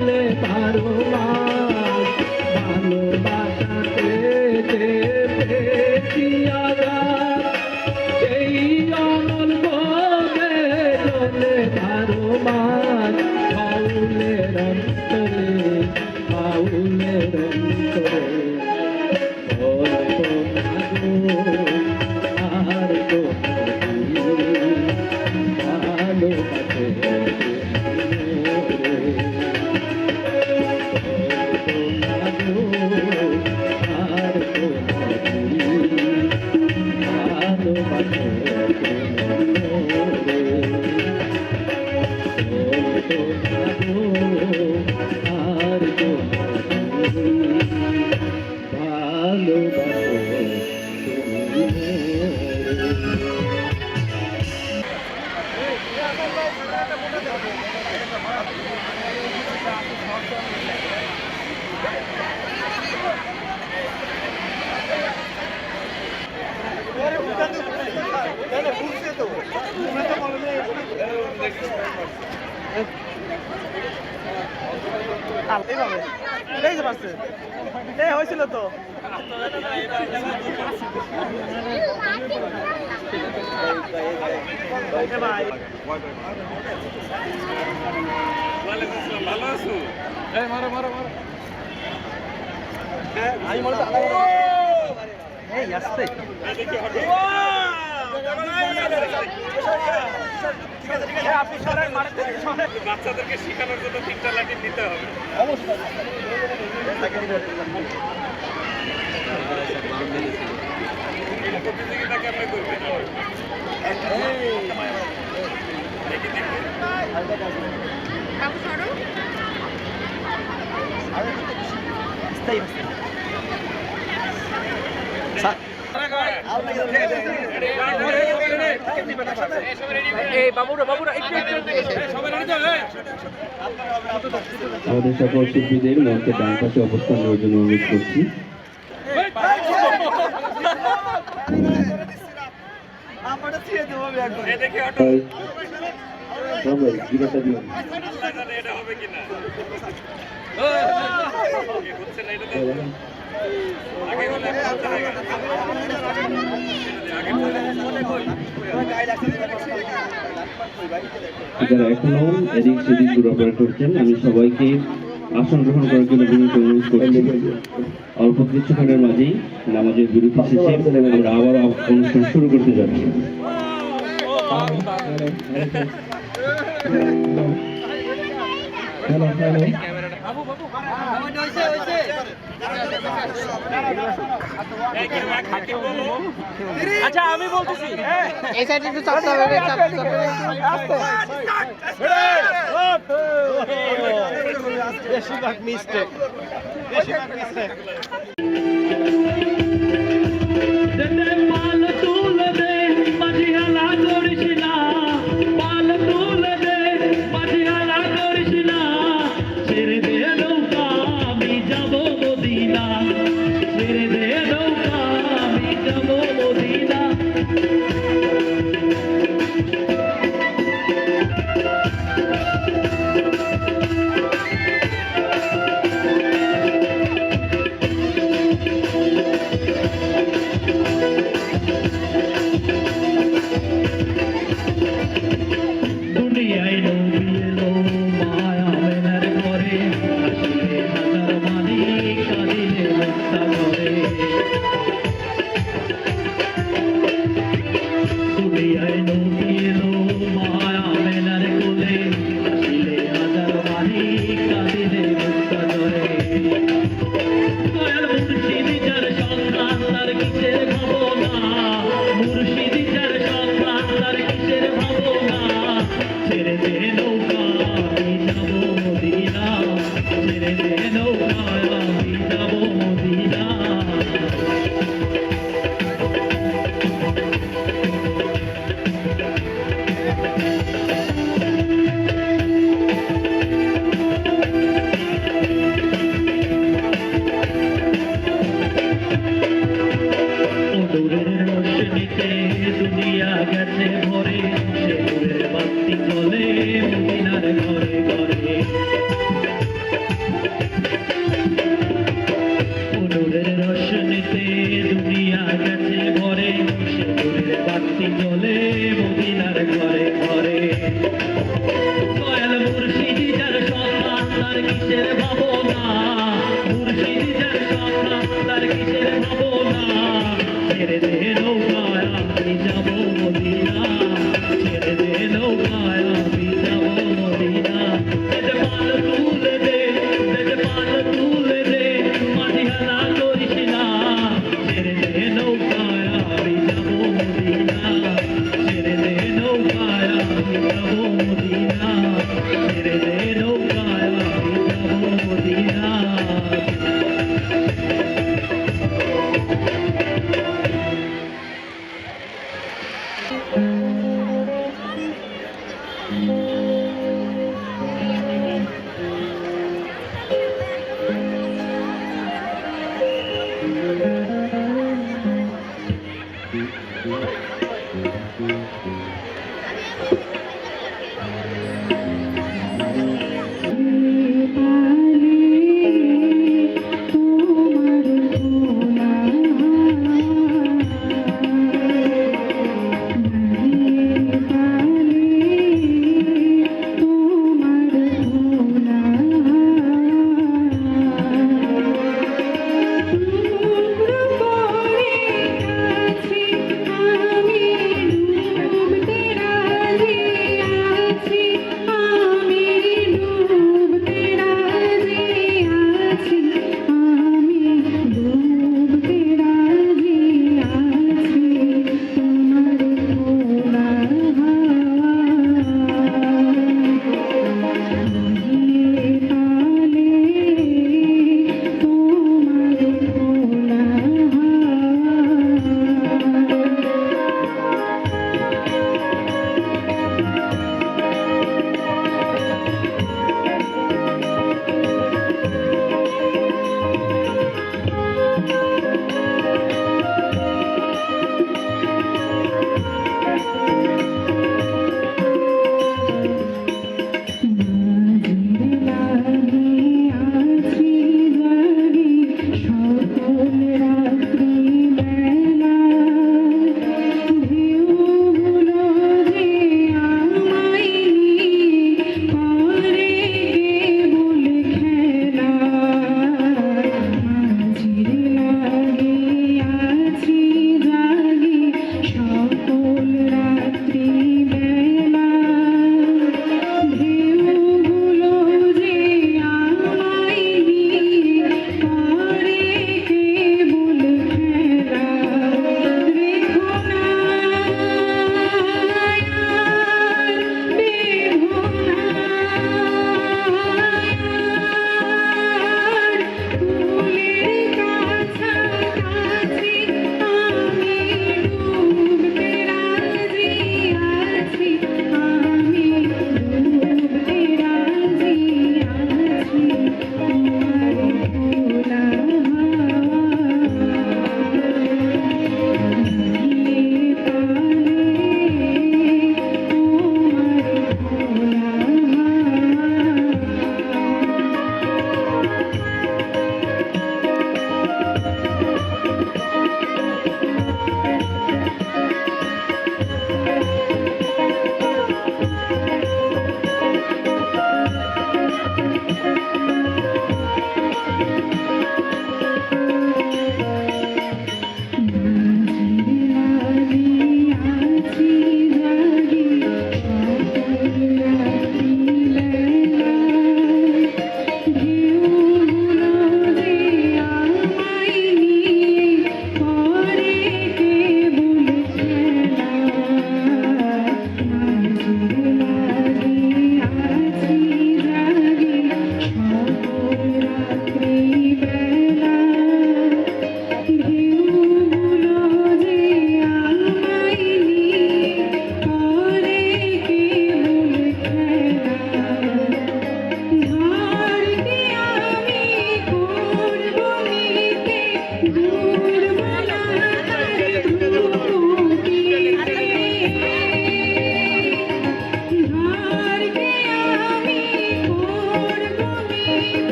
ને તારું এই যে পারছে। এই হয়েছিল তো। ভালো আছো মারো মারো মারো। আমি মনে এই আসতে। বাচ্চাদেরকে শেখানোর জন্য তিনটা লাঠি দিতে হবে। অবশ্যই প্রতিযোগিতা কেমন করবেন দেখি দেখি স্থায়ী আমাদের সকল শিল্পীদের মঞ্চে ডান পাশে অবস্থান নেওয়ার জন্য অনুরোধ করছি। জিজ্ঞাসা দিন এটা হবে কিনা? হচ্ছে না এটা যারা এখনও এদিক সেদিক ঘোরাফেরা করছেন, আমি সবাইকে আসন গ্রহণ করার জন্য বিনীত অনুরোধ করছি। অল্প কিছুক্ষণের মাঝেই নামাজের বিরতি শেষে আমরা আবার অনুষ্ঠান শুরু করতে যাচ্ছি। হ্যালো হ্যালো আচ্ছা আমি বলতেছি। এই সাইডে একটু চাপ চাপ রে চাপ চাপ রে আস্তে বেশিরভাগ মিস্টেক বেশিরভাগ মিস্টেক